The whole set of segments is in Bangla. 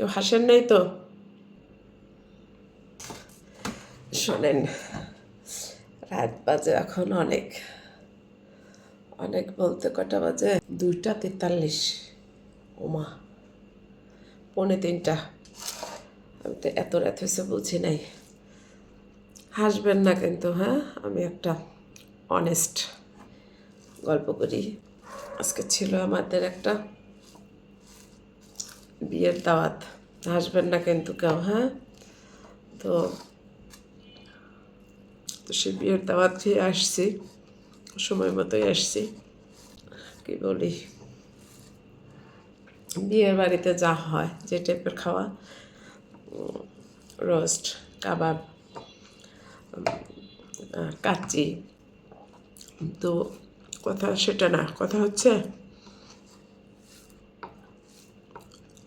কেউ হাসেন নাই তো? শোনেন, রাত বাজে এখন অনেক। অনেক বলতে কটা বাজে? দুইটা তেতাল্লিশ। ওমা, পৌনে তিনটা। আমি তো এত রাত হয়েছে বুঝি নাই। হাসবেন না কিন্তু হ্যাঁ? আমি একটা অনেস্ট গল্প করি। আজকে ছিল আমাদের একটা বিয়ের দাওয়াত। হাসবেন না কিন্তু কেউ হ্যাঁ? তো তো সে বিয়ের দাওয়াত খেয়ে আসছি, সময় মতোই আসছি। কি বলি? বিয়ের বাড়িতে যা হয়, যে টাইপের খাওয়া রোস্ট কাবাব কাচ্চি। তো কথা সেটা না, কথা হচ্ছে?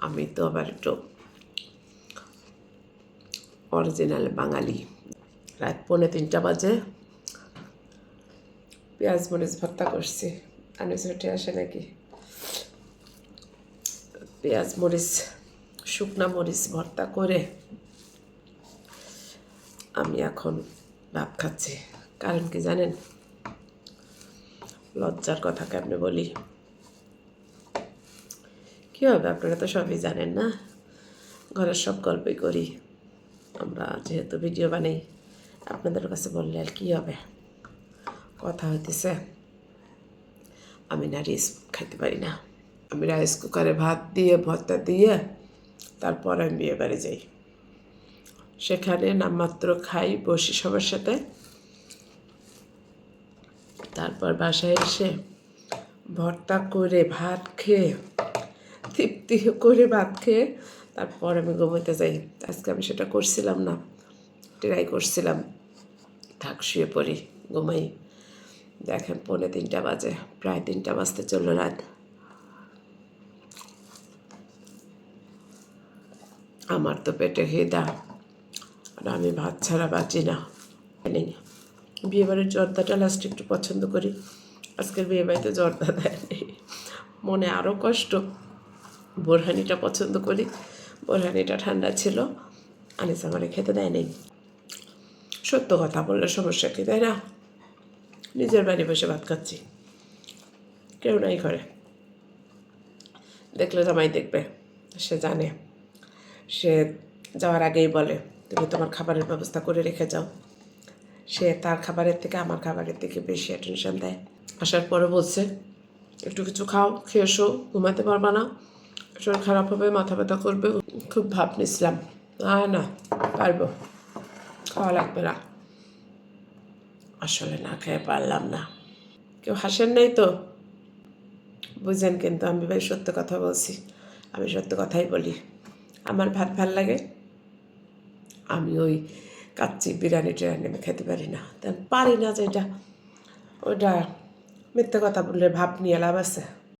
আমি তো আবার একটু অরিজিনাল বাঙালি। রাত পৌনে তিনটা বাজে। পেঁয়াজ মরিচ ভর্তা করছি। আনিস উঠে আসে নাকি? পেঁয়াজ মরিচ, শুকনা মরিচ ভর্তা করে আমি এখন ভাত খাচ্ছি। কারণ কি জানেন? লজ্জার কথা কেমনে বলি? কী হবে? আপনারা তো সবই জানেন না। ঘরের সব গল্পই করি। আমরা যেহেতু ভিডিও বানাই, আপনাদের কাছে বললে আর কী হবে? কথা হইতেছে, আমি না রিস খাইতে পারি না। আমি রাইস কুকারে ভাত দিয়ে, ভর্তা দিয়ে, তারপর আমি বিয়ে বাড়ি যাই। সেখানে নামমাত্র খাই, বসি সবার সাথে। তারপর বাসায় এসে ভর্তা করে ভাত খেয়ে তৃপ্তি করে ভাত খেয়ে তারপর আমি ঘুমোতে যাই। আজকে আমি সেটা করছিলাম না, ট্রাই করছিলাম। থাক, শুয়ে পড়ি, ঘুমাই। দেখেন পৌনে তিনটা বাজে, প্রায় তিনটা বাজতে চলল রাত। আমার তো পেটে হেদা আর আমি ভাত ছাড়া বাঁচি না। বিয়েবাড়ির জর্দাটা লাস্ট একটু পছন্দ করি। আজকের বিয়েবাড়িতে জর্দা দেয়নি। মনে আরও কষ্ট। বোরহানিটা পছন্দ করি। বোরহানিটা ঠান্ডা ছিল। আনিস আমারে খেতে দেয় নেই সত্য কথা বললে সমস্যা কি, তাই না? নিজের বাড়ি বসে ভাত খাচ্ছি। কেউ নাই ঘরে। দেখলে জামাই দেখবে, সে জানে। সে যাওয়ার আগেই বলে, তুমি তোমার খাবারের ব্যবস্থা করে রেখে যাও। সে তার খাবারের থেকে আমার খাবারের থেকে বেশি অ্যাটেনশন দেয়। আসার পরে বলছে, একটু কিছু খাও, খেয়ে এসো, ঘুমাতে পারবা না। শরীর খারাপ হবে, মাথা ব্যথা করবে, খুব ভাব নিছিলাম। না না, পারব। খাওয়া লাগবে না। আসলে না খেয়ে পারলাম না। কেউ হাসেন নাই তো? বুঝেন কিন্তু, আমি ভাই সত্য কথা বলছি। আমি সত্য কথাই বলি। আমার ভাত ভালো লাগে? আমি ওই কাচ্চি বিরিয়ানি টিরিয়ানি আমি খেতে পারি না। পারি না যেটা। ওটা মিথ্যে কথা বললে ভাব নিয়ে লাভ আছে।